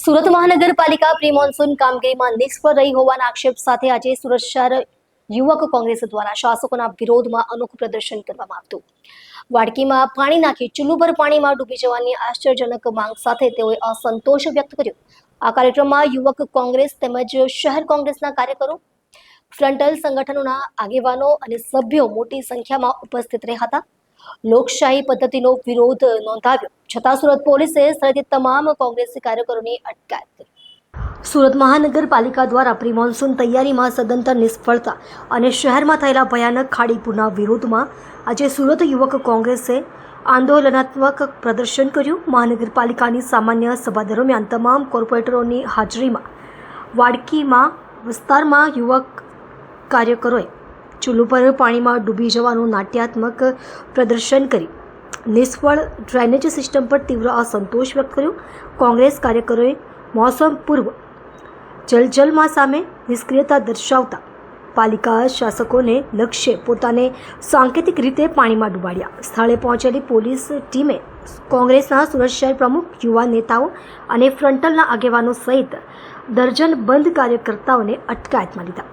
સુરત મહાનગરપાલિકા pre monsoon કામગીરીમાં નિષ્ફળ રહી હોવાના આક્ષેપ સાથે આજે સુરત શહેર યુવક કોંગ્રેસ દ્વારા શાસકોના વિરોધમાં અનોખું પ્રદર્શન કરવામાં આવ્યું વાડકીમાં પાણી નાખી ચૂલુ પર પાણીમાં ડૂબી જવાની આશ્ચર્યજનક માંગ સાથે તેઓએ અસંતોષ વ્યક્ત કર્યો. આ કાર્યક્રમમાં યુવક કોંગ્રેસ તેમજ શહેર કોંગ્રેસના કાર્યકરો, ફ્રન્ટલ સંગઠનોના આગેવાનો અને સભ્યો મોટી સંખ્યામાં ઉપસ્થિત રહ્યા હતા. લોકશાહી પદ્ધતિનો વિરોધ નોંધાવ્યો. છતાં સુરત પોલીસે સ્થળેથી તમામ કોંગ્રેસી કાર્યકરોની અટકાયત કરી. સુરત મહાનગરપાલિકા દ્વારા પ્રી તૈયારીમાં સદંતર નિષ્ફળતા અને શહેરમાં થયેલા ભયાનક ખાડીપુરના વિરોધમાં આજે સુરત યુવક કોંગ્રેસે આંદોલનાત્મક પ્રદર્શન કર્યું. મહાનગરપાલિકાની સામાન્ય સભા દરમિયાન તમામ કોર્પોરેટરોની હાજરીમાં વાડકીમાં વિસ્તારમાં યુવક કાર્યકરોએ ચૂલું પર પાણીમાં ડૂબી જવાનું નાટ્યાત્મક પ્રદર્શન કરી નિષ્ફળ ડ્રેનેજ સિસ્ટમ પર તીવ્ર અસંતોષ વ્યક્ત કર્યો. કોંગ્રેસ કાર્યકરોએ મોસમ પૂર્વ જલજલમાં સામે નિષ્ક્રિયતા દર્શાવતા પાલિકા શાસકોને લક્ષ્ય પોતાને સાંકેતિક રીતે પાણીમાં ડૂબાડ્યા. સ્થળે પહોંચેલી પોલીસ ટીમે કોંગ્રેસના સુરત શહેર પ્રમુખ, યુવા નેતાઓ અને ફ્રન્ટલના આગેવાનો સહિત દર્જન બંધ કાર્યકર્તાઓને અટકાયતમાં લીધા.